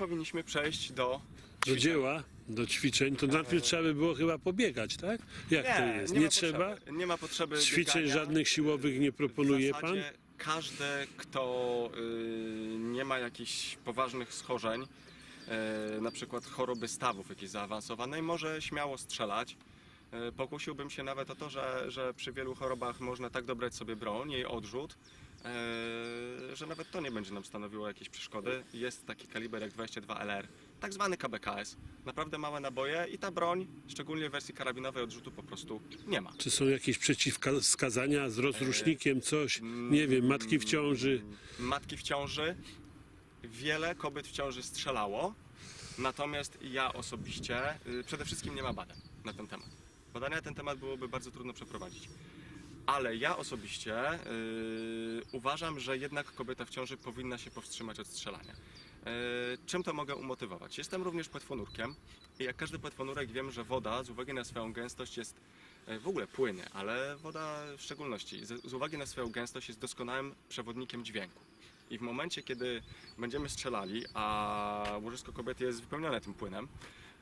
powinniśmy przejść do Do dzieła, do ćwiczeń, to najpierw trzeba by było chyba pobiegać, tak? Jak to jest? Nie, ma trzeba? Potrzeby, nie ma potrzeby Ćwiczeń biegania. żadnych siłowych nie proponuje w pan? Każdy, kto y, nie ma jakichś poważnych schorzeń, y, na przykład choroby stawów jakiejś zaawansowanej, może śmiało strzelać. Y, Pokusiłbym się nawet o to, że, że przy wielu chorobach można tak dobrać sobie broń, jej odrzut, y, że nawet to nie będzie nam stanowiło jakiejś przeszkody. Jest taki kaliber jak 22 LR, tak zwany KBKS. Naprawdę małe naboje i ta broń, szczególnie w wersji karabinowej odrzutu po prostu nie ma. Czy są jakieś przeciwwskazania z rozrusznikiem, coś? Nie wiem, matki w ciąży. matki w ciąży, wiele kobiet w ciąży strzelało, natomiast ja osobiście y, przede wszystkim nie ma badań na ten temat. Badania na ten temat byłoby bardzo trudno przeprowadzić. Ale ja osobiście y, uważam, że jednak kobieta w ciąży powinna się powstrzymać od strzelania. Y, czym to mogę umotywować? Jestem również płetwonurkiem i jak każdy płetwonurek wiem, że woda z uwagi na swoją gęstość jest y, w ogóle płyny, ale woda w szczególności z, z uwagi na swoją gęstość jest doskonałym przewodnikiem dźwięku. I w momencie, kiedy będziemy strzelali, a łożysko kobiety jest wypełnione tym płynem,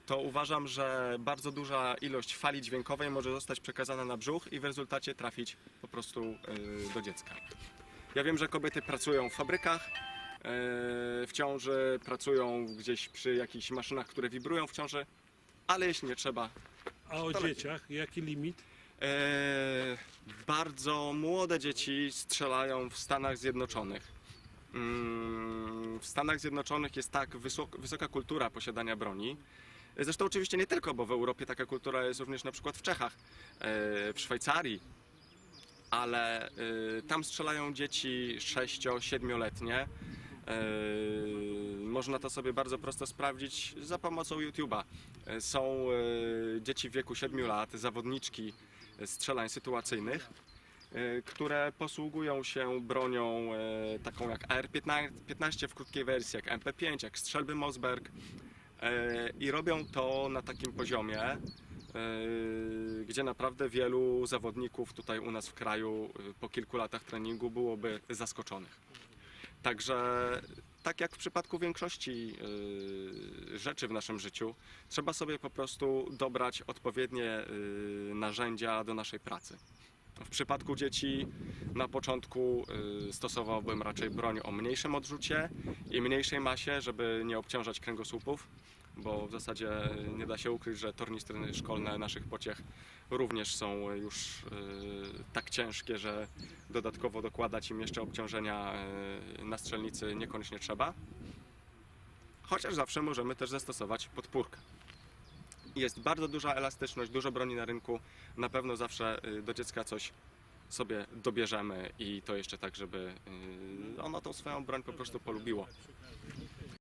to uważam, że bardzo duża ilość fali dźwiękowej może zostać przekazana na brzuch i w rezultacie trafić po prostu y, do dziecka. Ja wiem, że kobiety pracują w fabrykach, y, w ciąży, pracują gdzieś przy jakichś maszynach, które wibrują w ciąży, ale jeśli nie trzeba, A o dzieciach, jaki limit? E, bardzo młode dzieci strzelają w Stanach Zjednoczonych. Mm, W Stanach Zjednoczonych jest tak wysok, wysoka kultura posiadania broni. Zresztą oczywiście nie tylko, bo w Europie taka kultura jest również na przykład w Czechach, e, w Szwajcarii, ale e, tam strzelają dzieci 6-7-letnie. Można to sobie bardzo prosto sprawdzić za pomocą YouTube'a. E, Są e, dzieci w wieku 7 lat, zawodniczki strzelań sytuacyjnych, e, które posługują się bronią e, taką jak AR-15 w krótkiej wersji, jak MP5, jak strzelby Mossberg e, i robią to na takim poziomie, e, gdzie naprawdę wielu zawodników tutaj u nas w kraju e, po kilku latach treningu byłoby zaskoczonych. Także tak jak w przypadku większości rzeczy w naszym życiu, trzeba sobie po prostu dobrać odpowiednie narzędzia do naszej pracy. W przypadku dzieci na początku y, stosowałbym raczej broń o mniejszym odrzucie i mniejszej masie, żeby nie obciążać kręgosłupów, bo w zasadzie nie da się ukryć, że tornistry szkolne naszych pociech również są już y, tak ciężkie, że dodatkowo dokładać im jeszcze obciążenia y, na strzelnicy niekoniecznie trzeba. Chociaż zawsze możemy też zastosować podpórkę. Jest bardzo duża elastyczność, dużo broni na rynku. Na pewno zawsze y, do dziecka coś sobie dobierzemy i to jeszcze tak, żeby y, ono tą swoją broń po prostu polubiło.